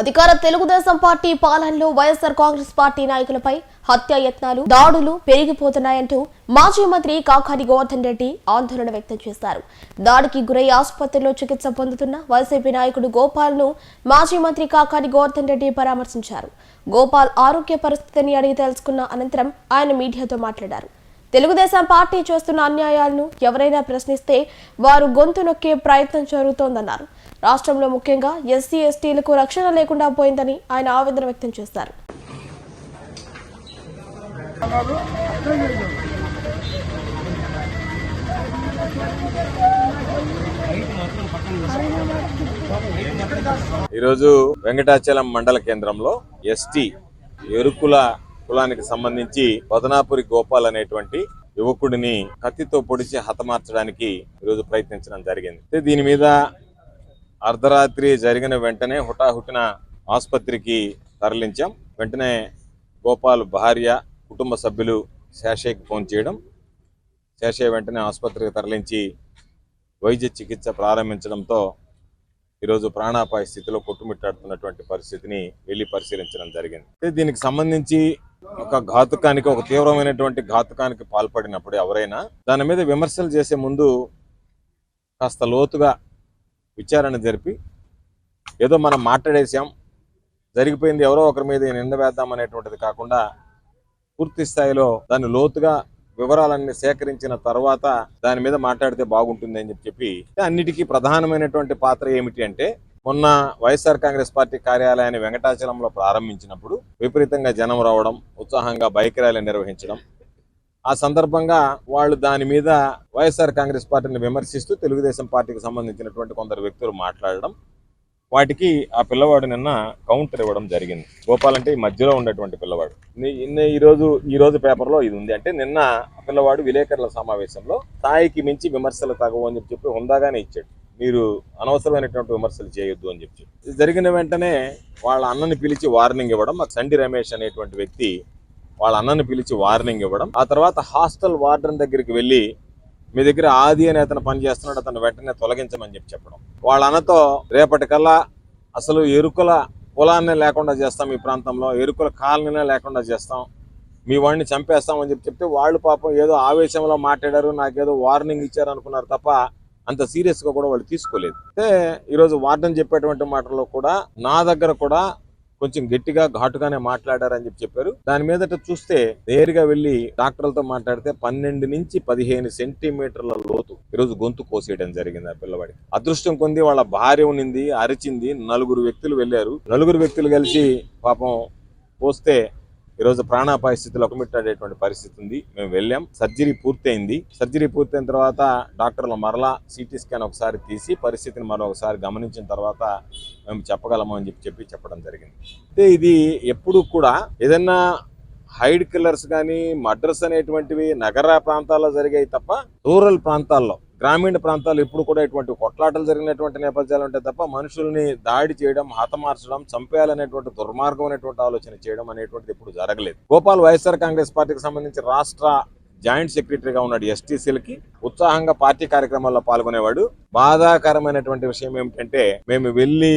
అధికార తెలుగుదేశం పార్టీ పాలనలో వైఎస్ఆర్ కాంగ్రెస్ పార్టీ నాయకులపై హత్య యత్నాలు దాడులు పెరిగిపోతున్నాయంటూ మాజీ మంత్రి కాకాని గోవర్ధన్ రెడ్డి ఆందోళన వ్యక్తం చేశారు. దాడికి గురై ఆసుపత్రిలో చికిత్స పొందుతున్న వైసీపీ నాయకుడు గోపాల్ను మాజీ మంత్రి కాకాని గోవర్ధన్ రెడ్డి పరామర్శించారు. గోపాల్ ఆరోగ్య పరిస్థితిని అడిగి తెలుసుకున్న అనంతరం ఆయన మీడియాతో మాట్లాడారు. తెలుగుదేశం పార్టీ చేస్తున్న అన్యాయాలను ఎవరైనా ప్రశ్నిస్తే వారు గొంతు నొక్కే ప్రయత్నం జరుగుతోందన్నారు. రాష్ట్రంలో ముఖ్యంగా ఎస్సీ ఎస్టీలకు రక్షణ లేకుండా పోయిందని ఆయన ఆవేదన వ్యక్తం చేశారు. ఈరోజు వెంకటాచలం మండల కేంద్రంలో ఎస్టీ ఎరుకుల కులానికి సంబంధించి వదనాపురి గోపాల్ అనేటువంటి యువకుడిని కత్తితో పొడిచి హతమార్చడానికి ఈరోజు ప్రయత్నించడం జరిగింది. దీని మీద అర్ధరాత్రి జరిగిన వెంటనే హుటాహుటిన ఆసుపత్రికి తరలించాం. వెంటనే గోపాల్ భార్య కుటుంబ సభ్యులు శేషయ్యకి ఫోన్ చేయడం శేషయ్య వెంటనే ఆసుపత్రికి తరలించి వైద్య చికిత్స ప్రారంభించడంతో ఈరోజు ప్రాణాపాయ స్థితిలో కొట్టుమిట్టాడుతున్నటువంటి పరిస్థితిని వెళ్ళి పరిశీలించడం జరిగింది. అయితే దీనికి సంబంధించి ఒక ఘాతుకానికి ఒక తీవ్రమైనటువంటి ఘాతుకానికి పాల్పడినప్పుడు ఎవరైనా దాని మీద విమర్శలు చేసే ముందు కాస్త లోతుగా విచారణ జరిపి ఏదో మనం మాట్లాడేసాం జరిగిపోయింది ఎవరో ఒకరి మీద నింద వేద్దాం అనేటువంటిది కాకుండా పూర్తి స్థాయిలో దాన్ని లోతుగా వివరాలన్నీ సేకరించిన తర్వాత దాని మీద మాట్లాడితే బాగుంటుంది అని చెప్పి అన్నిటికీ ప్రధానమైనటువంటి పాత్ర ఏమిటి అంటే మొన్న వైఎస్ఆర్ కాంగ్రెస్ పార్టీ కార్యాలయాన్ని వెంకటాచలంలో ప్రారంభించినప్పుడు విపరీతంగా జనం రావడం ఉత్సాహంగా బైక్ ర్యాలీ నిర్వహించడం ఆ సందర్భంగా వాళ్ళు దాని మీద వైఎస్ఆర్ కాంగ్రెస్ పార్టీని విమర్శిస్తూ తెలుగుదేశం పార్టీకి సంబంధించినటువంటి కొందరు వ్యక్తులు మాట్లాడడం వాటికి ఆ పిల్లవాడు నిన్న కౌంటర్ ఇవ్వడం జరిగింది. గోపాల్ అంటే ఈ మధ్యలో ఉండేటువంటి పిల్లవాడు. నిన్న ఈరోజు ఈరోజు పేపర్లో ఇది ఉంది. అంటే నిన్న ఆ పిల్లవాడు విలేకరుల సమావేశంలో స్థాయికి మించి విమర్శలు తగవు అని చెప్పి చెప్పి హుందాగానే ఇచ్చాడు. మీరు అనవసరమైనటువంటి విమర్శలు చేయొద్దు అని చెప్పి ఇది జరిగిన వెంటనే వాళ్ళ అన్నని పిలిచి వార్నింగ్ ఇవ్వడం మాకు సండి రమేష్ అనేటువంటి వ్యక్తి వాళ్ళ అన్నని పిలిచి వార్నింగ్ ఇవ్వడం. ఆ తర్వాత హాస్టల్ వార్డెన్ దగ్గరికి వెళ్ళి మీ దగ్గర ఆది అని అతను పని చేస్తున్నాడు అతను వెంటనే తొలగించమని చెప్పి చెప్పడం. వాళ్ళ అన్నతో రేపటికల్లా అసలు ఎరుకుల పొలాన్ని లేకుండా చేస్తాం ఈ ప్రాంతంలో ఎరుకుల కాలనీనే లేకుండా చేస్తాం మీ వాడిని చంపేస్తామని చెప్పి చెప్తే వాళ్ళు పాపం ఏదో ఆవేశంలో మాట్లాడారు నాకేదో వార్నింగ్ ఇచ్చారు అనుకున్నారు తప్ప అంత సీరియస్గా కూడా వాళ్ళు తీసుకోలేదు. అయితే ఈరోజు వార్డెన్ చెప్పేటువంటి మాటల్లో కూడా నా దగ్గర కూడా కొంచెం గట్టిగా ఘాటుగానే మాట్లాడారని చెప్పి చెప్పారు. దాని మీదట చూస్తే నేరుగా వెళ్ళి డాక్టర్లతో మాట్లాడితే పన్నెండు నుంచి పదిహేను సెంటీమీటర్ల లోతు ఈరోజు గొంతు కోసేయడం జరిగింది ఆ పిల్లవాడి అదృష్టం కొంది వాళ్ళ భార్య ఉన్నింది అరిచింది నలుగురు వ్యక్తులు వెళ్ళారు. నలుగురు వ్యక్తులు కలిసి పాపం పోస్తే ఈరోజు ప్రాణాపాయ స్థితిలో ఒకమిట్టాడేటువంటి పరిస్థితి ఉంది. మేము వెళ్ళాం. సర్జరీ పూర్తయింది. సర్జరీ పూర్తయిన తర్వాత డాక్టర్లు మరలా సిటీ స్కాన్ ఒకసారి తీసి పరిస్థితిని మరొకసారి గమనించిన తర్వాత మేము చెప్పగలము అని చెప్పి చెప్పి చెప్పడం జరిగింది. అయితే ఇది ఎప్పుడు కూడా ఏదన్నా హైడ్ కిల్లర్స్ కానీ మర్డర్స్ అనేటువంటివి నగర ప్రాంతాల్లో జరిగాయి తప్ప రూరల్ ప్రాంతాల్లో గ్రామీణ ప్రాంతాల్లో ఎప్పుడు కూడా ఇటువంటి కొట్లాటలు జరిగినటువంటి నేపథ్యాలు ఉంటాయి తప్ప మనుషుల్ని దాడి చేయడం హతమార్చడం చంపేయాలనేటువంటి దుర్మార్గమైనటువంటి ఆలోచన చేయడం అనేటువంటిది ఎప్పుడు జరగలేదు. గోపాల్ వైఎస్ఆర్ కాంగ్రెస్ పార్టీకి సంబంధించి రాష్ట్ర జాయింట్ సెక్రటరీగా ఉన్నాడు ఎస్టీసీలకి ఉత్సాహంగా పార్టీ కార్యక్రమాల్లో పాల్గొనేవాడు. బాధాకరమైనటువంటి విషయం ఏమిటంటే మేము వెళ్ళి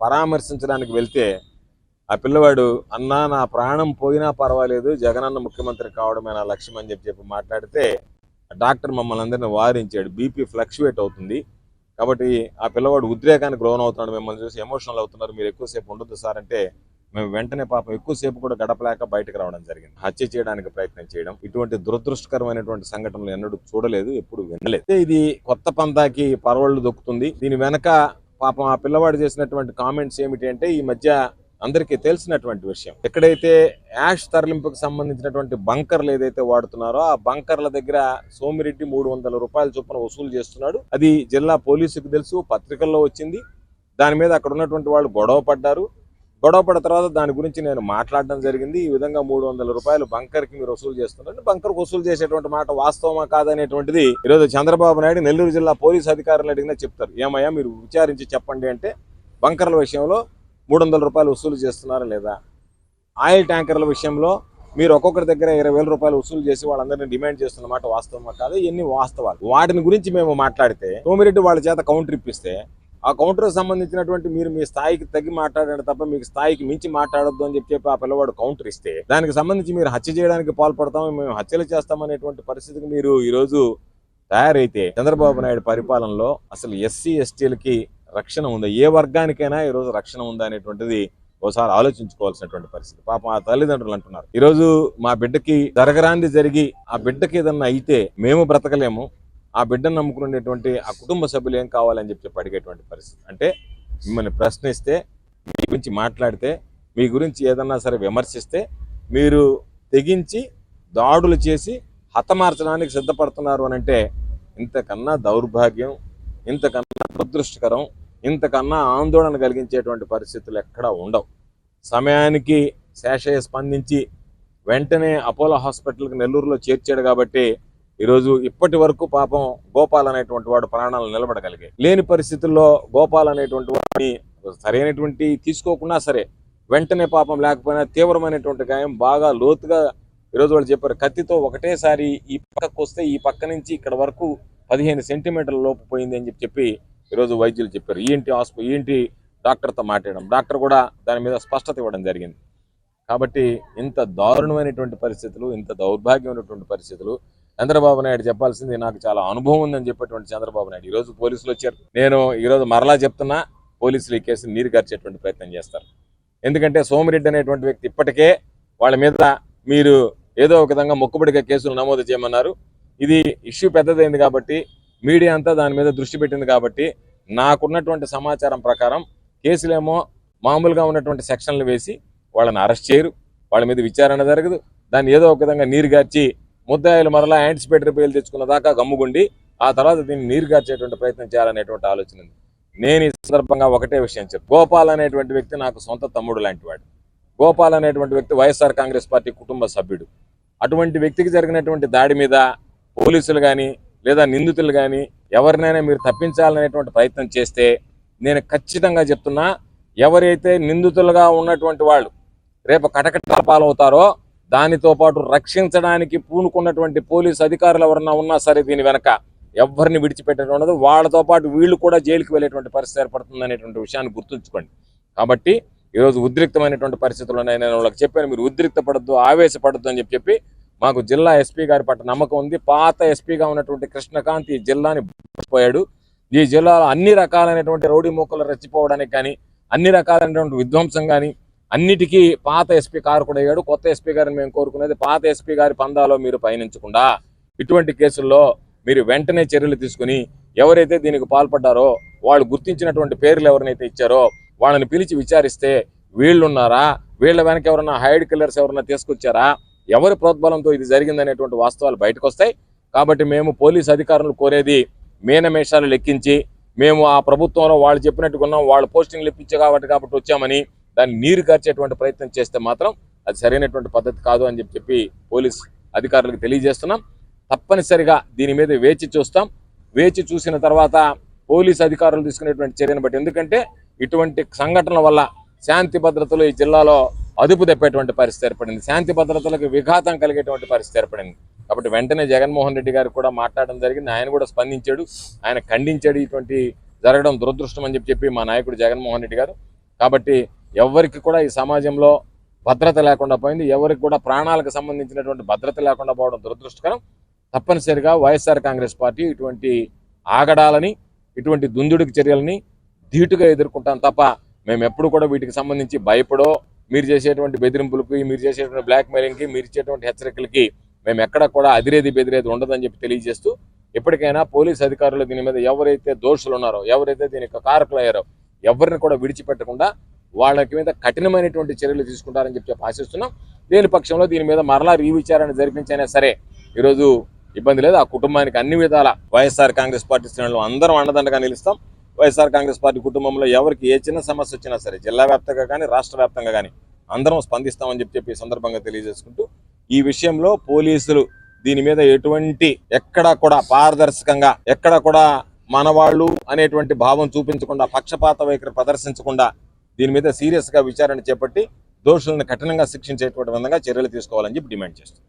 పరామర్శించడానికి వెళ్తే ఆ పిల్లవాడు అన్నా నా ప్రాణం పోయినా పర్వాలేదు జగనన్న ముఖ్యమంత్రి కావడమే నా లక్ష్యం అని చెప్పి చెప్పి మాట్లాడితే డాక్టర్ మమ్మల్ని అందరిని వారించాడు. బీపీ ఫ్లక్చువేట్ అవుతుంది. కాబట్టి ఆ పిల్లవాడు ఉద్రేకానికి లోన్ అవుతున్నాడు మిమ్మల్ని చూసి ఎమోషనల్ అవుతున్నారు. మీరు ఎక్కువసేపు ఉండొద్దు సార్ అంటే మేము వెంటనే పాపం ఎక్కువసేపు కూడా గడపలేక బయటకు రావడం జరిగింది. హత్య చేయడానికి ప్రయత్నం చేయడం. ఇటువంటి దురదృష్టకరమైనటువంటి సంఘటనలు ఎన్నడూ చూడలేదు ఎప్పుడు వినలేదు. ఇది కొత్త పంతాకి పరవళ్ళు దొక్కుతుంది. దీని వెనక పాపం ఆ పిల్లవాడు చేసినటువంటి కామెంట్స్ ఏమిటి అంటే ఈ మధ్య అందరికీ తెలిసినటువంటి విషయం. ఎక్కడైతే యాష్ తరలింపుకు సంబంధించినటువంటి బంకర్లు ఏదైతే వాడుతున్నారో ఆ బంకర్ల దగ్గర సోమిరెడ్డి మూడు వందల రూపాయల చొప్పున వసూలు చేస్తున్నాడు. అది జిల్లా పోలీసుకు తెలుసు పత్రికల్లో వచ్చింది. దాని మీద అక్కడ ఉన్నటువంటి వాళ్ళు గొడవ పడ్డారు. గొడవ పడిన తర్వాత దాని గురించి నేను మాట్లాడడం జరిగింది. ఈ విధంగా మూడు వందల రూపాయలు బంకర్కి మీరు వసూలు చేస్తున్నారు బంకర్ వసూలు చేసేటువంటి మాట వాస్తవమా కాదనేటువంటిది ఈరోజు చంద్రబాబు నాయుడు నెల్లూరు జిల్లా పోలీసు అధికారులు అడిగినా చెప్తారు. ఏమయ్యా మీరు విచారించి చెప్పండి అంటే బంకర్ల విషయంలో మూడు వందల రూపాయలు వసూలు చేస్తున్నారా లేదా? ఆయిల్ ట్యాంకర్ల విషయంలో మీరు ఒక్కొక్కరి దగ్గర ఇరవై వేల రూపాయలు వసూలు చేసి వాళ్ళందరినీ డిమాండ్ చేస్తున్నమాట వాస్తవమా కాదు ఇవన్నీ వాస్తవాలు. వాటిని గురించి మేము మాట్లాడితే సోమిరెడ్డి వాళ్ళ చేత కౌంటర్ ఇప్పిస్తే ఆ కౌంటర్ సంబంధించినటువంటి మీరు మీ స్థాయికి తగ్గి మాట్లాడండి తప్ప మీకు స్థాయికి మించి మాట్లాడొద్దు అని చెప్పి చెప్పి ఆ పిల్లవాడు కౌంటర్ ఇస్తే దానికి సంబంధించి మీరు హత్య చేయడానికి పాల్పడతాము మేము హత్యలు చేస్తామనేటువంటి పరిస్థితికి మీరు ఈరోజు తయారైతే చంద్రబాబు నాయుడు పరిపాలనలో అసలు ఎస్సీ ఎస్టీలకి రక్షణ ఉందా? ఏ వర్గానికైనా ఈరోజు రక్షణ ఉందా అనేటువంటిది ఓసారి ఆలోచించుకోవాల్సినటువంటి పరిస్థితి. పాపం ఆ తల్లిదండ్రులు అంటున్నారు. ఈరోజు మా బిడ్డకి జరగరాంది జరిగి ఆ బిడ్డకి ఏదన్నా అయితే మేము బ్రతకలేము. ఆ బిడ్డను నమ్ముకునేటువంటి ఆ కుటుంబ సభ్యులు ఏం కావాలని చెప్పి చెప్పి అడిగేటువంటి పరిస్థితి. అంటే మిమ్మల్ని ప్రశ్నిస్తే మీ గురించి మాట్లాడితే మీ గురించి ఏదన్నా సరే విమర్శిస్తే మీరు తెగించి దాడులు చేసి హతమార్చడానికి సిద్ధపడుతున్నారు అని అంటే ఇంతకన్నా దౌర్భాగ్యం ఇంతకన్నా దురదృష్టకరం ఇంతకన్నా ఆందోళన కలిగించేటువంటి పరిస్థితులు ఎక్కడా ఉండవు. సమయానికి శేషయ్య స్పందించి వెంటనే అపోలో హాస్పిటల్కి నెల్లూరులో చేర్చాడు కాబట్టి ఈరోజు ఇప్పటి వరకు పాపం గోపాల్ అనేటువంటి వాడు ప్రాణాలు నిలబడగలిగాయి లేని పరిస్థితుల్లో గోపాల్ అనేటువంటి వాడిని సరైనటువంటి తీసుకోకున్నా సరే వెంటనే పాపం లేకపోయినా తీవ్రమైనటువంటి గాయం బాగా లోతుగా ఈరోజు వాళ్ళు చెప్పారు. కత్తితో ఒకటేసారి ఈ పక్కకు వస్తే ఈ పక్క నుంచి ఇక్కడ వరకు పదిహేను సెంటీమీటర్ల లోపు పోయింది అని చెప్పి చెప్పి ఈరోజు వైద్యులు చెప్పారు ఈఎన్టీ హాస్పిటల్ ఈఎన్టీ డాక్టర్తో మాట్లాడడం? డాక్టర్ కూడా దాని మీద స్పష్టత ఇవ్వడం జరిగింది. కాబట్టి ఇంత దారుణమైనటువంటి పరిస్థితులు ఇంత దౌర్భాగ్యమైనటువంటి పరిస్థితులు చంద్రబాబు నాయుడు చెప్పాల్సింది నాకు చాలా అనుభవం ఉందని చెప్పేటువంటి చంద్రబాబు నాయుడు ఈరోజు పోలీసులు వచ్చారు. నేను ఈరోజు మరలా చెప్తున్నా పోలీసులు ఈ కేసుని నీరు గరిచేటువంటి ప్రయత్నం చేస్తారు. ఎందుకంటే సోమిరెడ్డి అనేటువంటి వ్యక్తి ఇప్పటికే వాళ్ళ మీద మీరు ఏదో ఒక విధంగా మొక్కుబడిగా కేసులు నమోదు చేయమన్నారు. ఇది ఇష్యూ పెద్దదైంది కాబట్టి మీడియా అంతా దాని మీద దృష్టి పెట్టింది కాబట్టి నాకున్నటువంటి సమాచారం ప్రకారం కేసులేమో మామూలుగా ఉన్నటువంటి సెక్షన్లు వేసి వాళ్ళని అరెస్ట్ చేయరు. వాళ్ళ మీద విచారణ జరగదు. దాన్ని ఏదో ఒక విధంగా నీరు గార్చి ముద్దాయిలు మరలా యాంటిసిపేటరీ బెయిల్ తెచ్చుకున్న దాకా గమ్ముగుండి ఆ తర్వాత దీన్ని నీరు గార్చేటువంటి ప్రయత్నం చేయాలనేటువంటి ఆలోచన ఉంది. నేను ఈ సందర్భంగా ఒకటే విషయం చెప్పు గోపాల్ అనేటువంటి వ్యక్తి నాకు సొంత తమ్ముడు లాంటి వాడు గోపాల్ అనేటువంటి వ్యక్తి వైఎస్ఆర్ కాంగ్రెస్ పార్టీ కుటుంబ సభ్యుడు. అటువంటి వ్యక్తికి జరిగినటువంటి దాడి మీద పోలీసులు కానీ లేదా నిందితులు కానీ ఎవరినైనా మీరు తప్పించాలనేటువంటి ప్రయత్నం చేస్తే నేను ఖచ్చితంగా చెప్తున్నా ఎవరైతే నిందితులుగా ఉన్నటువంటి వాళ్ళు రేపు కటకటాల పాలవుతారో దానితో పాటు రక్షించడానికి పూనుకున్నటువంటి పోలీసు అధికారులు ఎవరన్నా ఉన్నా సరే దీని వెనక ఎవరిని విడిచిపెట్టడం ఉండదు. వాళ్ళతో పాటు వీళ్ళు కూడా జైలుకి వెళ్ళేటువంటి పరిస్థితి ఏర్పడుతుంది అనేటువంటి విషయాన్ని గుర్తుంచుకోండి. కాబట్టి ఈరోజు ఉద్రిక్తమైనటువంటి పరిస్థితులు నేను వాళ్ళకి చెప్పాను మీరు ఉద్రిక్తపడద్దు ఆవేశపడద్దు అని చెప్పి చెప్పి మాకు జిల్లా ఎస్పీ గారి పట్ల నమ్మకం ఉంది. పాత ఎస్పీగా ఉన్నటువంటి కృష్ణకాంత్ ఈ జిల్లాని పోయాడు. ఈ జిల్లాలో అన్ని రకాలైనటువంటి రౌడీ మొక్కలు రెచ్చిపోవడానికి కానీ అన్ని రకాలైనటువంటి విధ్వంసం కానీ అన్నిటికీ పాత ఎస్పీ అయ్యాడు కొత్త ఎస్పీ గారిని మేము కోరుకునేది పాత ఎస్పీ గారి పందాలో మీరు పయనించకుండా ఇటువంటి కేసుల్లో మీరు వెంటనే చర్యలు తీసుకుని ఎవరైతే దీనికి పాల్పడ్డారో వాళ్ళు గుర్తించినటువంటి పేర్లు ఎవరినైతే ఇచ్చారో వాళ్ళని పిలిచి విచారిస్తే వీళ్ళున్నారా? వీళ్ళ వెనక ఎవరన్నా హైడ్ కిల్లర్స్ ఎవరన్నా తీసుకొచ్చారా? ఎవరి ప్రోద్బలంతో ఇది జరిగిందనేటువంటి వాస్తవాలు బయటకు వస్తాయి కాబట్టి మేము పోలీస్ అధికారులు కోరేది మేనమేషాలు లెక్కించి మేము ఆ ప్రభుత్వంలో వాళ్ళు చెప్పినట్టుగా ఉన్నాం వాళ్ళు పోస్టింగ్లు ఇప్పించే కాబట్టి కాబట్టి వచ్చామని దాన్ని నీరు కార్చేటువంటి ప్రయత్నం చేస్తే మాత్రం అది సరైనటువంటి పద్ధతి కాదు అని చెప్పి చెప్పి పోలీస్ అధికారులకు తెలియజేస్తున్నాం. తప్పనిసరిగా దీని మీద వేచి చూస్తాం. వేచి చూసిన తర్వాత పోలీస్ అధికారులు తీసుకునేటువంటి చర్యను బట్టి. ఎందుకంటే ఇటువంటి సంఘటనల వల్ల శాంతి భద్రతలు ఈ జిల్లాలో అదుపు తెప్పేటువంటి పరిస్థితి ఏర్పడింది. శాంతి భద్రతలకు విఘాతం కలిగేటువంటి పరిస్థితి ఏర్పడింది. కాబట్టి వెంటనే జగన్మోహన్ రెడ్డి గారు కూడా మాట్లాడడం జరిగింది. ఆయన కూడా స్పందించాడు. ఆయన ఖండించాడు ఇటువంటి జరగడం దురదృష్టం అని చెప్పి చెప్పి మా నాయకుడు జగన్మోహన్ రెడ్డి గారు. కాబట్టి ఎవరికి కూడా ఈ సమాజంలో భద్రత లేకుండా పోయింది. ఎవరికి కూడా ప్రాణాలకు సంబంధించినటువంటి భద్రత లేకుండా పోవడం దురదృష్టకరం. తప్పనిసరిగా వైఎస్ఆర్ కాంగ్రెస్ పార్టీ ఇటువంటి ఆగడాలని ఇటువంటి దుందుడికి చర్యలని ధీటుగా ఎదుర్కొంటాం తప్ప మేము ఎప్పుడు కూడా వీటికి సంబంధించి భయపడో మీరు చేసేటువంటి బెదిరింపులకి మీరు చేసేటువంటి బ్లాక్ మెయిలింగ్కి మీరు ఇచ్చేటువంటి హెచ్చరికలకి మేము ఎక్కడ కూడా అదిరేది బెదిరేది ఉండదని చెప్పి తెలియజేస్తూ ఎప్పటికైనా పోలీస్ అధికారులు దీని మీద ఎవరైతే దోషులు ఉన్నారో ఎవరైతే దీనికి కారకులు అయ్యారో ఎవరిని కూడా విడిచిపెట్టకుండా వాళ్ళకి మీద కఠినమైనటువంటి చర్యలు తీసుకుంటారని చెప్పి చెప్పి ఆశిస్తున్నాం. లేని పక్షంలో దీని మీద మరలా రీవిచారణ జరిపించైనా సరే ఈరోజు ఇబ్బంది లేదు. ఆ కుటుంబానికి అన్ని విధాల వైఎస్ఆర్ కాంగ్రెస్ పార్టీ శ్రేణులు అందరం అండదండగా నిలుస్తాం. వైఎస్ఆర్ కాంగ్రెస్ పార్టీ కుటుంబంలో ఎవరికి ఏ చిన్న సమస్య వచ్చినా సరే జిల్లా వ్యాప్తంగా కానీ రాష్ట్ర వ్యాప్తంగా కానీ అందరం స్పందిస్తామని చెప్పి చెప్పి సందర్భంగా తెలియజేసుకుంటూ ఈ విషయంలో పోలీసులు దీని మీద ఎటువంటి ఎక్కడా కూడా పారదర్శకంగా ఎక్కడ కూడా మనవాళ్ళు అనేటువంటి భావం చూపించకుండా పక్షపాత వైఖరి ప్రదర్శించకుండా దీని మీద సీరియస్గా విచారణ చేపట్టి దోషులను కఠినంగా శిక్షించేటువంటి విధంగా చర్యలు తీసుకోవాలని చెప్పి డిమాండ్ చేస్తుంది